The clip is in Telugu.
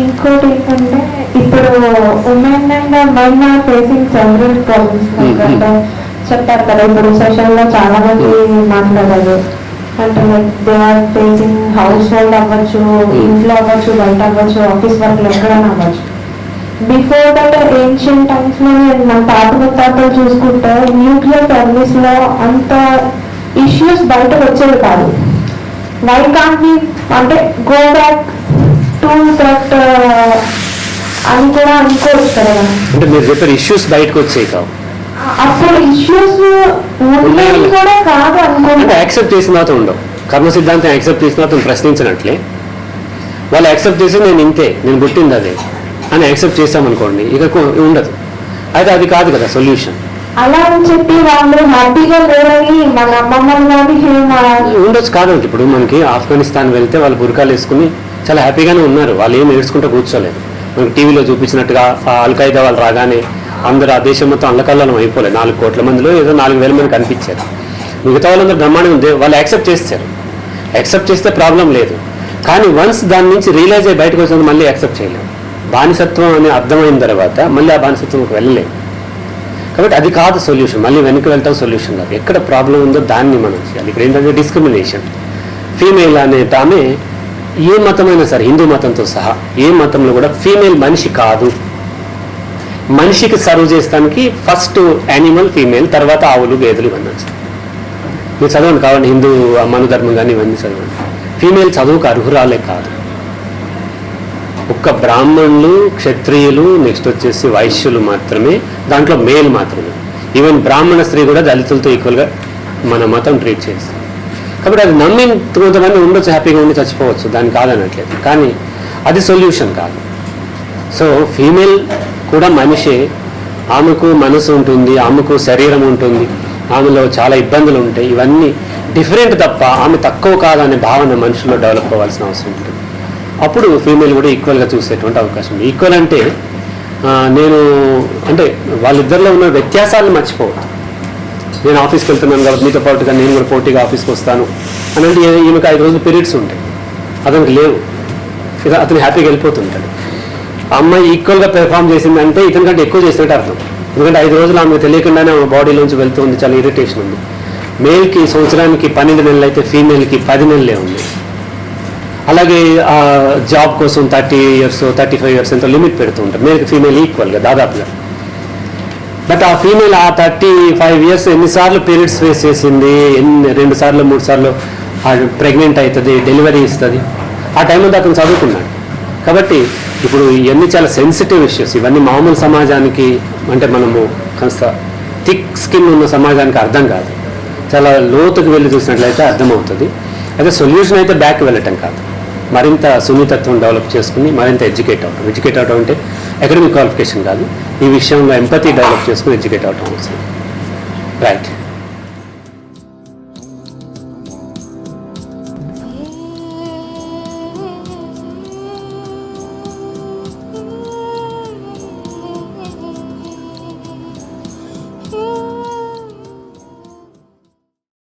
ఇంకోటి ఏంటంటే ఇప్పుడు women and men are facing several problems అంటే చెప్పారు కదా ఇప్పుడు సెషన్లో చాలా మంది మాట్లాడారు. అంటే they are facing household అవ్వచ్చు ఇంట్లో అవ్వచ్చు బయట అవ్వచ్చు ఆఫీస్ వర్క్ ఎక్కడైనా అవ్వచ్చు. బిఫోర్ దట్ ఏన్షియన్ టైమ్స్లో మన తాత ముత్తాతలు చూసుకుంటే న్యూక్లియర్ ఫ్యామిలీస్లో అంత ఇష్యూస్ బయటకు వచ్చేవి కాదు. వై కాంట్ అంటే గో బ్యాక్ టు దట్ అని కూడా అనుకోవచ్చు కదా అంటే మీరు చెప్పారు ఇష్యూస్ బయటకు వచ్చాయి కావు అప్పుడు ఇష్యూస్ ఉండేవి కూడా కాదు అంటే అనుకుంటా యాక్సెప్ట్ చేసిన తర్వాత ఉండవు. కర్మ సిద్ధాంతం యాక్సెప్ట్ చేసిన తర్వాత ప్రశ్నించినట్లే. వాళ్ళు యాక్సెప్ట్ చేసి నేను ఇంతే నేను పుట్టింది అదే అని యాక్సెప్ట్ చేసామనుకోండి ఇక ఉండదు. అయితే అది కాదు కదా సొల్యూషన్ అలా అని చెప్పి వాళ్ళు హ్యాపీగా లేరని మన అమ్మమ్మలు కానీ ఉండొచ్చు కాదండి. ఇప్పుడు మనకి ఆఫ్ఘనిస్తాన్ వెళ్తే వాళ్ళు బురకాలు వేసుకుని చాలా హ్యాపీగానే ఉన్నారు. వాళ్ళు ఏం ఏడ్చుకుంటూ కూర్చోలేదు. మనకి టీవీలో చూపించినట్టుగా ఆ అల్ఖైదా వాళ్ళు రాగానే అందరూ ఆ దేశం మొత్తం అల్లకల్లం అయిపోలేదు. నాలుగు కోట్ల మందిలో ఏదో నాలుగు వేల మంది కనిపించారు. మిగతా వాళ్ళందరూ బ్రహ్మాండంగా ఉంది. వాళ్ళు యాక్సెప్ట్ చేస్తారు. యాక్సెప్ట్ చేస్తే ప్రాబ్లం లేదు. కానీ వన్స్ దాని నుంచి రియలైజ్ అయ్యి బయటకు వచ్చిన మళ్ళీ యాక్సెప్ట్ చేయలేము బానిసత్వం అని అర్థమైన తర్వాత మళ్ళీ ఆ బానిసత్వంకి వెళ్ళలేము కాబట్టి అది కాదు సొల్యూషన్. మళ్ళీ వెనక్కి వెళ్తాం సొల్యూషన్ కాదు. ఎక్కడ ప్రాబ్లం ఉందో దాన్ని మనం చేయాలి. ఇక్కడ ఏంటంటే డిస్క్రిమినేషన్. ఫీమేల్ అనే తామే ఏ మతమైనా సరే హిందూ మతంతో సహా ఏ మతంలో కూడా ఫీమేల్ మనిషి కాదు. మనిషికి సర్వ్ చేస్తానికి ఫస్ట్ యానిమల్ ఫీమేల్ తర్వాత ఆవులు గేదెలు ఇవన్నీ సార్ మీరు చదవండి కావండి హిందూ మనుధర్మం కానీ ఇవన్నీ చదవండి. ఫీమేల్ చదువుకు అర్హురాలే కాదు. ఒక్క బ్రాహ్మణులు క్షత్రియులు నెక్స్ట్ వచ్చేసి వైశ్యులు మాత్రమే దాంట్లో మేల్ మాత్రమే. ఈవెన్ బ్రాహ్మణ స్త్రీ కూడా దళితులతో ఈక్వల్గా మన మతం ట్రీట్ చేస్తుంది. కాబట్టి అది నమ్మి కొంతమంది ఉండొచ్చు హ్యాపీగా ఉండి చచ్చిపోవచ్చు. దాన్ని కాదనట్లేదు. కానీ అది సొల్యూషన్ కాదు. సో ఫీమేల్ కూడా మనిషే. ఆమెకు మనసు ఉంటుంది ఆమెకు శరీరం ఉంటుంది ఆమెలో చాలా ఇబ్బందులు ఉంటాయి. ఇవన్నీ డిఫరెంట్ తప్ప ఆమె తక్కువ కాదనే భావన మనుషుల్లో డెవలప్ అవ్వాల్సిన అవసరం ఉంటుంది. అప్పుడు ఫీమేల్ కూడా ఈక్వల్గా చూసేటువంటి అవకాశం ఉంది. ఈక్వల్ అంటే నేను అంటే వాళ్ళిద్దరిలో ఉన్న వ్యత్యాసాలను మర్చిపోవద్దు. నేను ఆఫీస్కి వెళ్తున్నాను కాబట్టి మీతో పాటుగా నేను కూడా పోటీగా ఆఫీస్కి వస్తాను అని అంటే ఈమెకు ఐదు రోజులు పీరియడ్స్ ఉంటాయి. అతనికి లేవు. ఇక అతను హ్యాపీగా వెళ్ళిపోతుంటాడు. ఆ అమ్మాయి ఈక్వల్గా పెర్ఫామ్ చేసిందంటే ఇతని కంటే ఎక్కువ చేసినట్టు అర్థం. ఎందుకంటే ఐదు రోజులు ఆమెకు తెలియకుండానే ఆమె బాడీలోంచి వెళ్తుంది చాలా ఇరిటేషన్ ఉంది. మేల్కి సంవత్సరానికి పన్నెండు నెలలు అయితే ఫీమేల్కి పది నెలలే ఉంది. అలాగే ఆ జాబ్ కోసం thirty years thirty five years ఎంతో లిమిట్ పెడుతూ ఉంటారు. మేల్కి ఫీమేల్ ఈక్వల్గా దాదాపుగా. బట్ ఆ ఫీమేల్ ఆ థర్టీ ఫైవ్ ఇయర్స్ ఎన్నిసార్లు పీరియడ్స్ ఫేస్ చేసింది ఎన్ని రెండు సార్లు మూడు సార్లు ప్రెగ్నెంట్ అవుతుంది డెలివరీ ఇస్తుంది. ఆ టైంలో అతను చదువుకున్నాడు. కాబట్టి ఇప్పుడు ఇవన్నీ చాలా సెన్సిటివ్ ఇష్యూస్ ఇవన్నీ మామూలు సమాజానికి అంటే మనము కాస్త థిక్ స్కిన్ ఉన్న సమాజానికి అర్థం కాదు. చాలా లోతుకు వెళ్ళి చూసినట్లయితే అర్థమవుతుంది. అయితే సొల్యూషన్ అయితే బ్యాక్ వెళ్ళటం కాదు. మరింత సున్నితత్వం డెవలప్ చేసుకుని మరింత ఎడ్యుకేట్ అవటం ఎడ్యుకేట్ అవటం అంటే అకాడమిక్ క్వాలిఫికేషన్ కాదు. ఈ విషయంలో ఎంపతి డెవలప్ చేసుకుని ఎడ్యుకేట్ అవటం అవసరం. రైట్